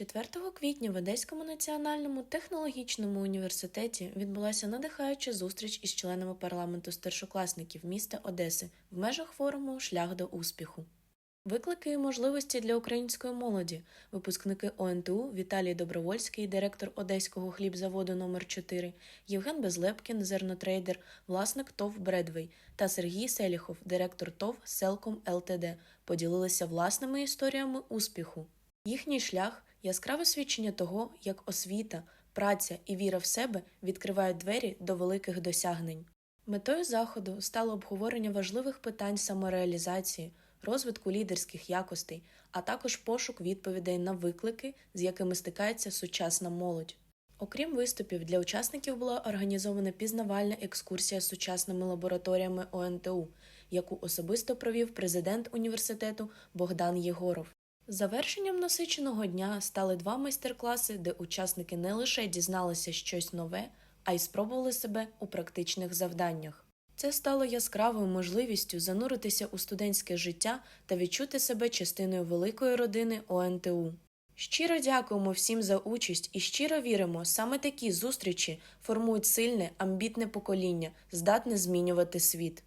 4 квітня в Одеському національному технологічному університеті відбулася надихаюча зустріч із членами парламенту старшокласників міста Одеси в межах форуму Шлях до успіху. Виклики і можливості для української молоді. Випускники ОНТУ Віталій Добровольський, директор Одеського хлібзаводу номер 4 Євген Безлепкін, зернотрейдер, власник ТОВ Бредвей та Сергій Селіхов, директор ТОВ Селком ЛТД, поділилися власними історіями успіху. Їхній шлях яскраве свідчення того, як освіта, праця і віра в себе відкривають двері до великих досягнень. Метою заходу стало обговорення важливих питань самореалізації, розвитку лідерських якостей, а також пошук відповідей на виклики, з якими стикається сучасна молодь. Окрім виступів, для учасників була організована пізнавальна екскурсія з сучасними лабораторіями ОНТУ, яку особисто провів президент університету Богдан Єгоров. Завершенням насиченого дня стали два майстер-класи, де учасники не лише дізналися щось нове, а й спробували себе у практичних завданнях. Це стало яскравою можливістю зануритися у студентське життя та відчути себе частиною великої родини ОНТУ. Щиро дякуємо всім за участь і щиро віримо, саме такі зустрічі формують сильне, амбітне покоління, здатне змінювати світ.